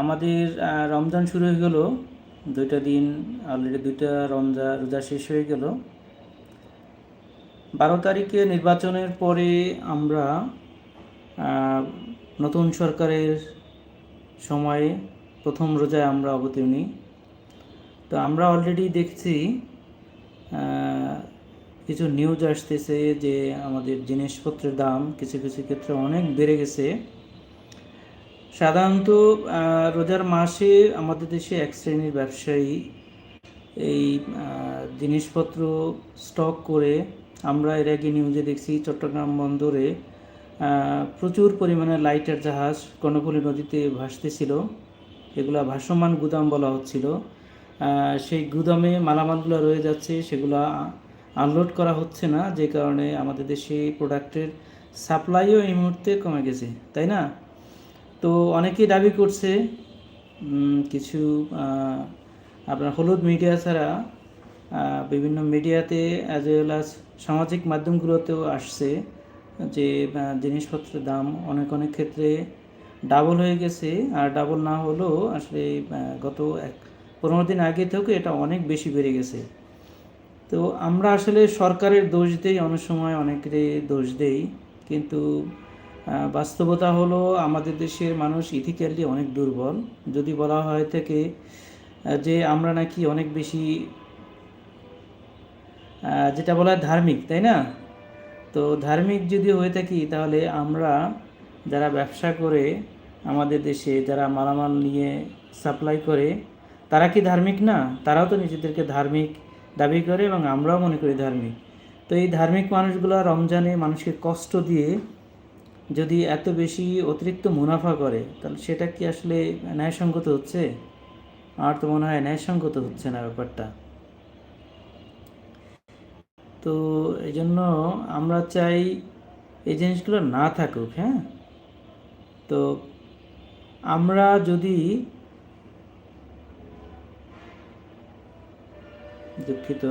আমাদের রমজান শুরু হয়ে গেল। দুইটা দিন অলরেডি দুইটা রমজা, রোজা শেষ হয়ে গেল। বারো তারিখে নির্বাচনের পরে আমরা নতুন সরকারের সময়ে প্রথম রোজায় আমরা অবতীর্ণী। তো আমরা অলরেডি দেখছি কিছু নিউজ আসতেছে যে আমাদের জিনিসপত্রের দাম কিছু কিছু ক্ষেত্রে অনেক বেড়ে গেছে। সাধারণত রোজার মাসে আমাদের দেশে এক শ্রেণির ব্যবসায়ী এই জিনিসপত্র স্টক করে আমরা এর আগে নিউজে দেখছি চট্টগ্রাম বন্দরে প্রচুর পরিমাণে লাইটার জাহাজ কর্ণফুলী নদীতে ভাসতেছিল। এগুলা ভাসমান গুদাম বলা হচ্ছিল। সেই গুদামে মালামালগুলো রয়ে যাচ্ছে, সেগুলো আনলোড করা হচ্ছে না, যে কারণে আমাদের দেশে প্রোডাক্টের সাপ্লাইও এই মুহূর্তে কমে গেছে, তাই না? তো অনেকেই দাবি করছে কিছু আপনার হলুদ মিডিয়া ছাড়া বিভিন্ন মিডিয়াতে অ্যাজ ওয়েল আজ সামাজিক মাধ্যমগুলোতেও আসছে যে জিনিসপত্রের দাম অনেক অনেক ক্ষেত্রে ডাবল হয়ে গেছে। আর ডাবল না হলেও আসলে গত এক, পনেরো দিন আগে থেকে এটা অনেক বেশি বেড়ে গেছে। তো আমরা আসলে সরকারের দোষ দেই, অনেক সময় অনেকেরই দোষ দেই। কিন্তু বাস্তবতা হলো আমাদের দেশের মানুষ ইথিক্যালি অনেক দুর্বল। যদি বলা হয় থেকে যে আমরা নাকি অনেক বেশি যেটা বলা হয় ধার্মিক, তাই না? তো ধার্মিক যদি হয়ে থাকি, তাহলে আমরা যারা ব্যবসা করে আমাদের দেশে, যারা মালামাল নিয়ে সাপ্লাই করে, তারা কি ধার্মিক না? তারাও তো নিজেদেরকে ধার্মিক দাবি করে এবং আমরাও মনে করি ধার্মিক। তো এই ধার্মিক মানুষগুলো রমজানে মানুষকে কষ্ট দিয়ে যদি এত বেশি অতিরিক্ত মুনাফা করে, তাহলে সেটা কি আসলে ন্যায়সঙ্গত হচ্ছে? আমার তো মনে হয় ন্যায়সঙ্গত হচ্ছে না ব্যাপারটা। তো এই জন্য আমরা চাই এই জিনিসগুলো না থাকুক হ্যাঁ? তো আমরা যদি দুঃখিত।